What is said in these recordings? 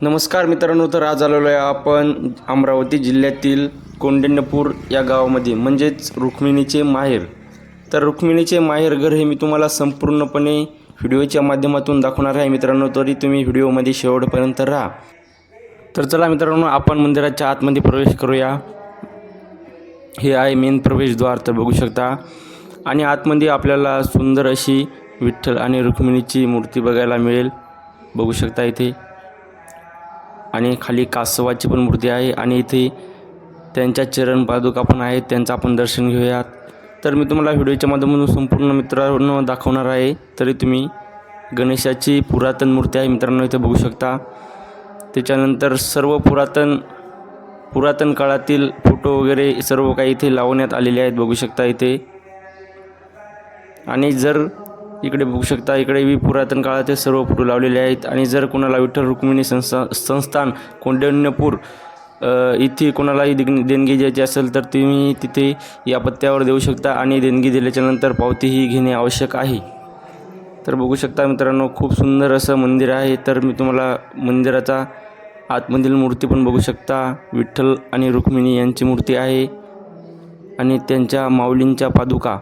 नमस्कार मित्रांनो तर आज आलेलो आहे आपण अमरावती जिल्ह्यातील कौंडिण्यपूर या गावामध्ये म्हणजेच रुक्मिणीचे माहेर. तर रुक्मिणीचे माहेर घर हे मी तुम्हाला संपूर्णपणे व्हिडिओच्या माध्यमातून दाखवणार आहे मित्रांनो तरी तुम्ही व्हिडिओमध्ये शेवटपर्यंत राहा. तर चला मित्रांनो आपण मंदिराच्या आतमध्ये प्रवेश करूया. हे आहे मेन प्रवेशद्वार तर बघू शकता. आणि आतमध्ये आपल्याला सुंदर अशी विठ्ठल आणि रुक्मिणीची मूर्ती बघायला मिळेल. बघू शकता इथे. आणि खाली कासवाची पण मूर्ती आहे आणि इथे त्यांच्या चरण पादुका पण आहेत त्यांचं आपण दर्शन घेऊयात. तर मी तुम्हाला व्हिडिओच्या माध्यमातून संपूर्ण मित्रांनो दाखवणार आहे. तरी तुम्ही गणेशाची पुरातन मूर्ती आहे मित्रांनो इथे बघू शकता. त्याच्यानंतर सर्व पुरातन पुरातन काळातील फोटो वगैरे सर्व काही इथे लावण्यात आलेले आहेत बघू शकता इथे. आणि जर इकडे बघू शकता इकडे बी पुरातन काळातील सर्व फोटो लावलेले आहेत. आणि जर कोणाला विठ्ठल रुक्मिणी संस्था संस्थान कोंडण्यपूर इथे कोणालाही देण देणगी द्यायची असेल तर तुम्ही तिथे या पत्त्यावर देऊ शकता आणि देणगी दिल्याच्यानंतर पावतीही घेणे आवश्यक आहे. तर बघू शकता मित्रांनो खूप सुंदर असं मंदिर आहे. तर मी तुम्हाला मंदिराचा आतमधील मूर्ती पण बघू शकता. विठ्ठल आणि रुक्मिणी यांची मूर्ती आहे. आणि त्यांच्या माऊलींच्या पादुका.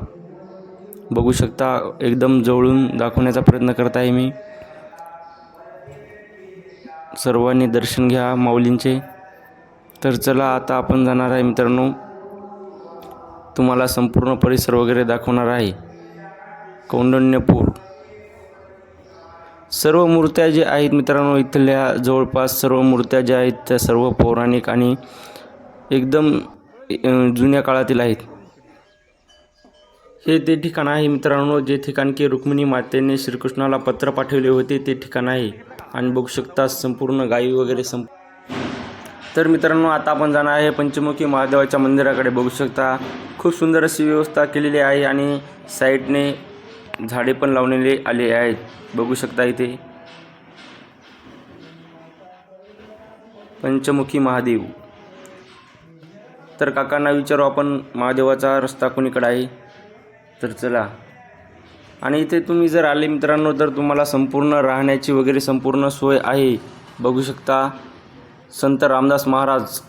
बघू शकता एकदम जवळून दाखवण्याचा प्रयत्न करत आहे मी. सर्वांनी दर्शन घ्या माऊलींचे. तर चला आता आपण जाणार आहे मित्रांनो. तुम्हाला संपूर्ण परिसर वगैरे दाखवणार आहे. कौंडण्यपूर. सर्व मूर्त्या जे आहेत मित्रांनो इथल्या जवळपास सर्व मूर्त्या ज्या आहेत त्या सर्व पौराणिक आणि एकदम जुन्या काळातील आहेत. हे ते ठिकाण आहे मित्रांनो जे ठिकाण की रुक्मिणी मातेने श्रीकृष्णाला पत्र पाठवले होते ते ठिकाण आहे. आणि बघू शकता संपूर्ण गायी वगैरे संप तर मित्रांनो आता आपण जाणार आहे पंचमुखी महादेवाच्या मंदिराकडे. बघू शकता खूप सुंदर अशी व्यवस्था केलेली आहे आणि साईडने झाडे पण लावलेले आले आहेत. बघू शकता इथे. पंचमुखी महादेव. तर काकांना विचारू आपण महादेवाचा रस्ता कोणीकडे आहे? तर चला. आणि इथे तुम्ही जर आले मित्रांनो तर तुम्हाला संपूर्ण राहण्याची वगैरे संपूर्ण सोय आहे. बघू शकता संत रामदास महाराज.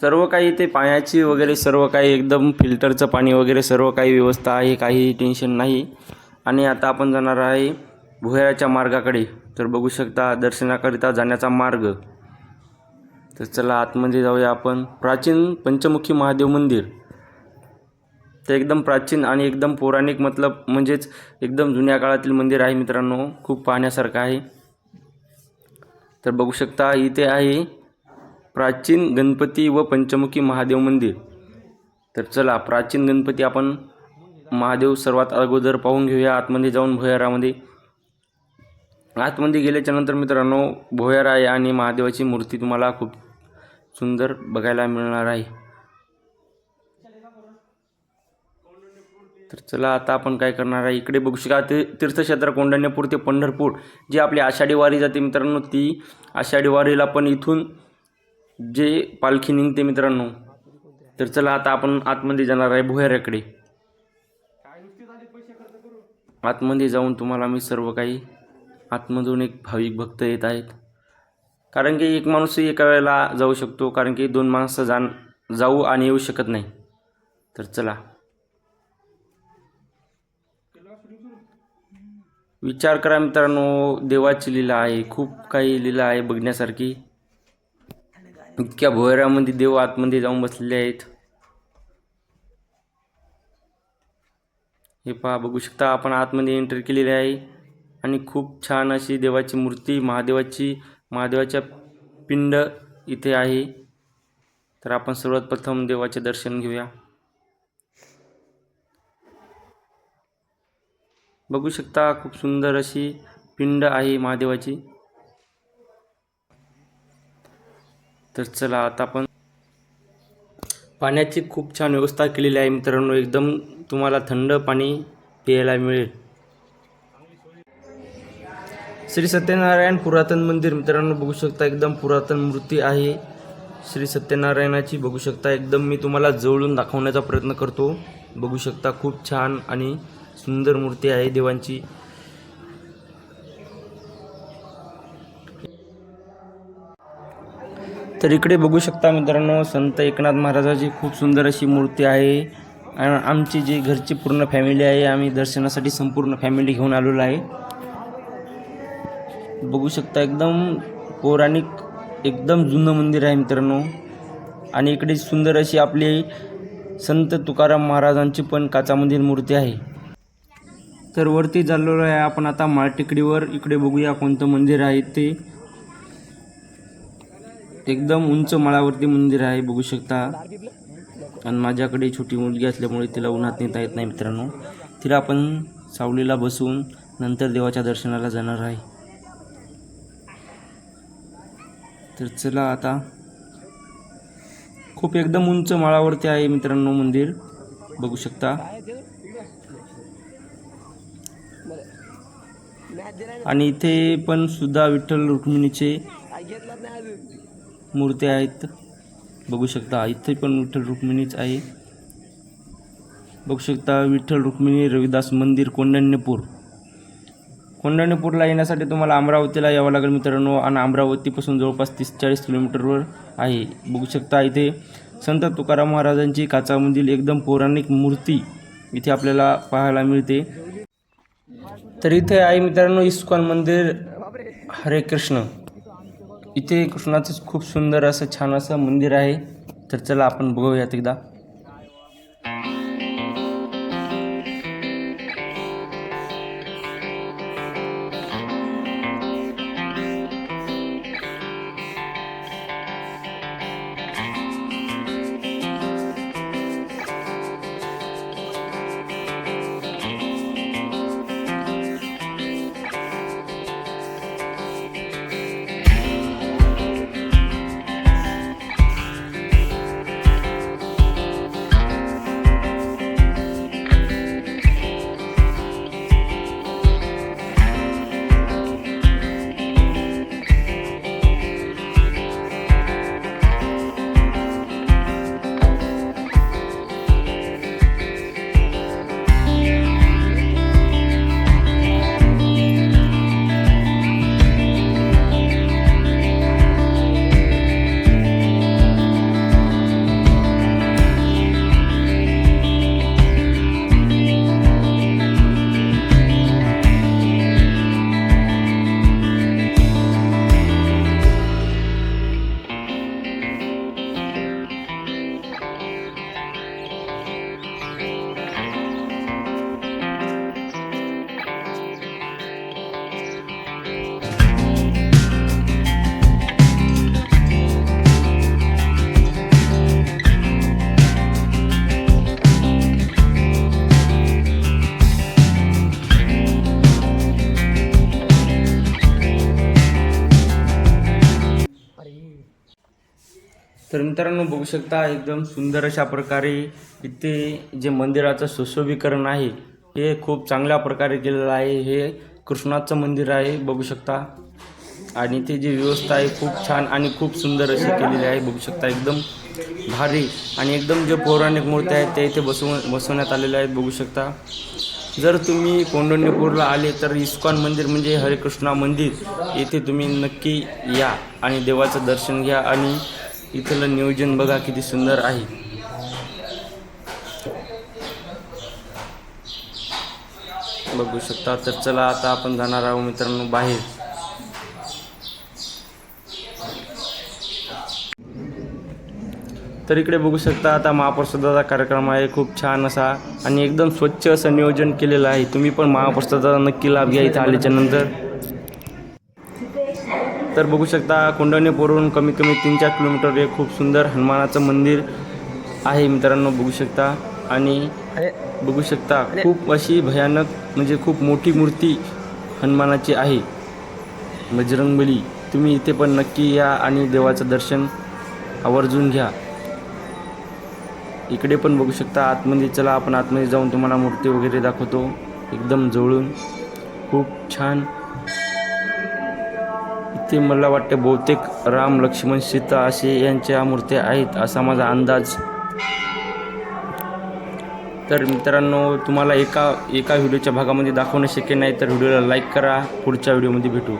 सर्व काही इथे पाण्याची वगैरे सर्व काही एकदम फिल्टरचं पाणी वगैरे सर्व काही व्यवस्था आहे काही टेन्शन नाही. आणि आता आपण जाणार आहे भुयाराच्या मार्गाकडे. तर बघू शकता दर्शनाकरिता जाण्याचा मार्ग. तर चला आतमध्ये जाऊया आपण. प्राचीन पंचमुखी महादेव मंदिर. ते एकदम प्राचीन आणि एकदम पौराणिक मतलब म्हणजेच एकदम जुन्या काळातील मंदिर आहे मित्रांनो खूप पाहण्यासारखं आहे. तर बघू शकता इथे आहे प्राचीन गणपती व पंचमुखी महादेव मंदिर. तर चला प्राचीन गणपती आपण महादेव सर्वात अगोदर पाहून घेऊया आतमध्ये जाऊन भुयारामध्ये. आतमध्ये गेल्याच्यानंतर मित्रांनो भुयारा आहे आणि महादेवाची मूर्ती तुम्हाला खूप सुंदर बघायला मिळणार आहे. तर चला आता आपण काय करणार आहे? इकडे बघू शका ते तीर्थक्षेत्र कोंढाण्यापूर ते पंढरपूर जी आपली आषाढी वारी जाते मित्रांनो ती आषाढी वारीला पण इथून जे पालखी निघते मित्रांनो तर चला आता आपण आतमध्ये जाणार आहे भुयाऱ्याकडे. आतमध्ये जाऊन तुम्हाला मी सर्व काही आतमधून एक भाविक भक्त येत आहेत. कारण की एक माणूस एका वेळेला जाऊ शकतो कारण की दोन माणसं जाण जाऊ आणि येऊ शकत नाही. तर चला. विचार करा मित्रांनो देवाची लीला आहे खूप काही लीला आहे बघण्यासारखी. इतक्या भोयरामध्ये देव आतमध्ये जाऊन बसलेले आहेत. हे पहा बघू शकता आपण आतमध्ये एंटर केलेली आहे. आणि खूप छान अशी देवाची मूर्ती महादेवाची महादेवाच्या पिंड इथे आहे. तर आपण सर्वात प्रथम देवाचे दर्शन घेऊया. बघू शकता खूप सुंदर अशी पिंड आहे महादेवाची. तर चला आता आपण पाण्याची खूप छान व्यवस्था केलेली आहे मित्रांनो. एकदम तुम्हाला थंड पाणी प्यायला मिळेल. श्री सत्यनारायण पुरातन मंदिर मित्रांनो बघू शकता एकदम पुरातन मूर्ती आहे. श्री सत्यनारायणाची बघू शकता एकदम मी तुम्हाला जवळून दाखवण्याचा प्रयत्न करतो. बघू शकता खूप छान आणि सुंदर मूर्ती आहे देवांची. तर इकडे बघू शकता मित्रांनो संत एकनाथ महाराजाची खूप सुंदर अशी मूर्ती आहे. आणि आमची जी घरची पूर्ण फॅमिली आहे आम्ही दर्शनासाठी संपूर्ण फॅमिली घेऊन आलेलो आहे. बघू शकता एकदम पौराणिक एकदम जुनं मंदिर आहे मित्रांनो. आणि इकडे सुंदर अशी आपली संत तुकाराम महाराजांची पण काचामधील मूर्ती आहे. तर वरती चाललेलो आहे आपण आता माळटेकडीवर इकडे बघूया कोणतं मंदिर आहे ते. एकदम उंच माळावरती मंदिर आहे बघू शकता. आणि माझ्याकडे छोटी मुलगी असल्यामुळे तिला उन्हात नेता येत नाही मित्रांनो. तिला आपण सावलीला बसून नंतर देवाच्या दर्शनाला जाणार आहे. तर चला आता. खूप एकदम उंच माळावरती आहे मित्रांनो मंदिर. बघू शकता. आणि इथे पण सुद्धा विठ्ठल रुक्मिणीचे मूर्ती आहेत. बघू शकता इथे पण विठ्ठल रुक्मिणीच आहे. बघू शकता विठ्ठल रुक्मिणी रविदास मंदिर कोंडण्यपूर कोंडण्यपूरला येण्यासाठी तुम्हाला अमरावतीला यावं लागेल मित्रांनो. आणि अमरावतीपासून जवळपास तीस चाळीस किलोमीटरवर आहे. बघू शकता इथे संत तुकाराम महाराजांची काचामधील एकदम पौराणिक मूर्ती इथे आपल्याला पाहायला मिळते. तर इथे आहे मित्रांनो इस्कॉन मंदिर. हरे कृष्ण. इथे कृष्णाचं खूप सुंदर असं छान असं मंदिर आहे. तर चला आपण बघूयात एकदा. तर मित्रांनो बघू शकता एकदम सुंदर अशा प्रकारे इथे जे मंदिराचं सुशोभीकरण आहे हे खूप चांगल्या प्रकारे केलेलं आहे. हे कृष्णाचं मंदिर आहे बघू शकता. आणि ते जी व्यवस्था आहे खूप छान आणि खूप सुंदर अशी केलेली आहे बघू शकता. एकदम भारी आणि एकदम जे पौराणिक मूर्ती आहेत त्या इथे बसव बसवण्यात आलेल्या आहेत बघू शकता. जर तुम्ही कोंडण्यपूरला आले तर इस्कॉन मंदिर म्हणजे हरिकृष्णा मंदिर. येथे तुम्ही नक्की या आणि देवाचं दर्शन घ्या आणि इथलं नियोजन बघा किती सुंदर आहे. बघू शकता तर चला आता आपण जाणार आहोत मित्रांनो बाहेर. तर इकडे बघू शकता आता महाप्रसादाचा कार्यक्रम आहे खूप छान असा आणि एकदम स्वच्छ असं नियोजन केलेलं आहे. तुम्ही पण महाप्रसादाचा नक्की लाभ घ्या इथं आल्याच्यानंतर. तर बघू शकता कोंडणीपूरहून कमीत कमी तीन चार किलोमीटर हे खूप सुंदर हनुमानाचं मंदिर आहे मित्रांनो बघू शकता. आणि बघू शकता खूप अशी भयानक म्हणजे खूप मोठी मूर्ती हनुमानाची आहे. बजरंगबली तुम्ही इथे पण नक्की या आणि देवाचं दर्शन आवर्जून घ्या. इकडे पण बघू शकता आतमध्ये चला आपण आतमध्ये जाऊन तुम्हाला मूर्ती वगैरे दाखवतो. एकदम जवळून. खूप छान. ते मला वाटते बहुतेक राम लक्ष्मण सीता असे यांच्या मूर्त्या आहेत असा माझा अंदाज. तर मित्रांनो तुम्हाला एका एका व्हिडिओच्या भागामध्ये दाखवणं शक्य नाही तर व्हिडिओला लाईक करा. पुढच्या व्हिडिओमध्ये भेटू.